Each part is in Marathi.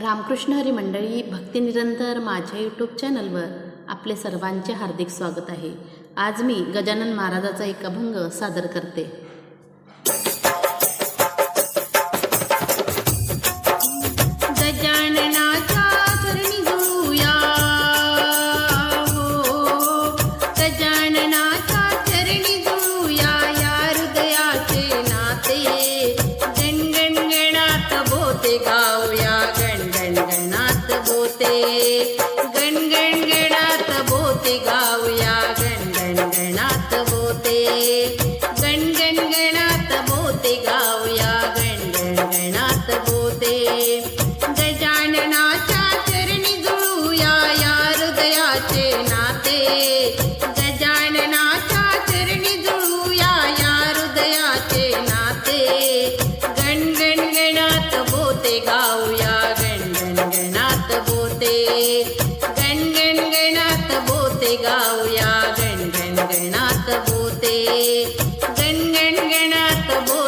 रामकृष्ण हरी मंडळी भक्तिनिरंतर माझ्या यूट्यूब चॅनलवर आपले सर्वांचे हार्दिक स्वागत आहे. आज मी गजानन महाराजाचा एक अभंग सादर करते.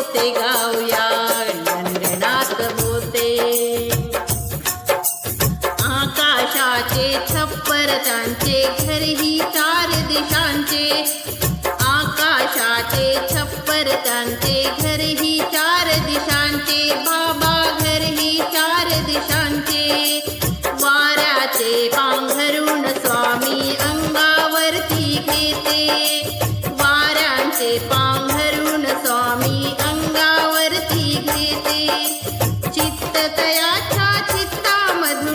मोते गाऊया आकाशाचे छप्पर त्यांचे घरही चार दिशांचे। आकाशाचे छप्पर त्यांचे घरही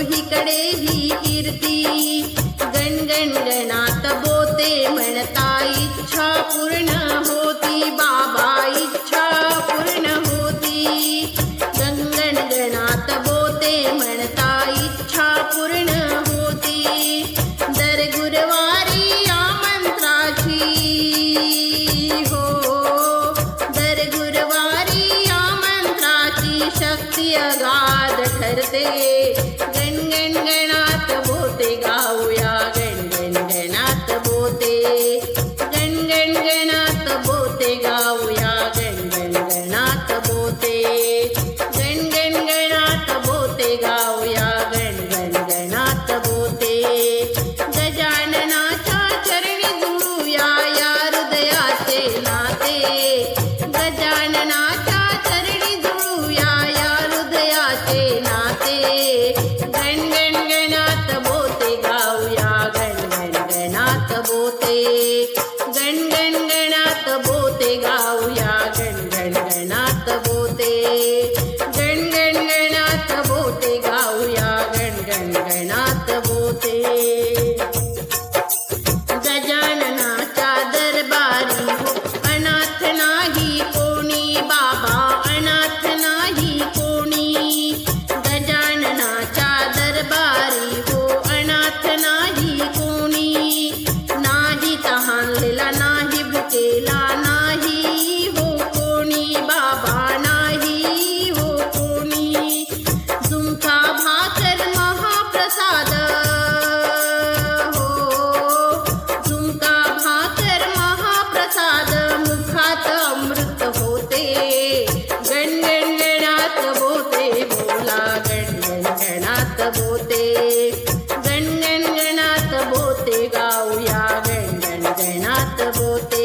हिकडेही कीर्ती. হতে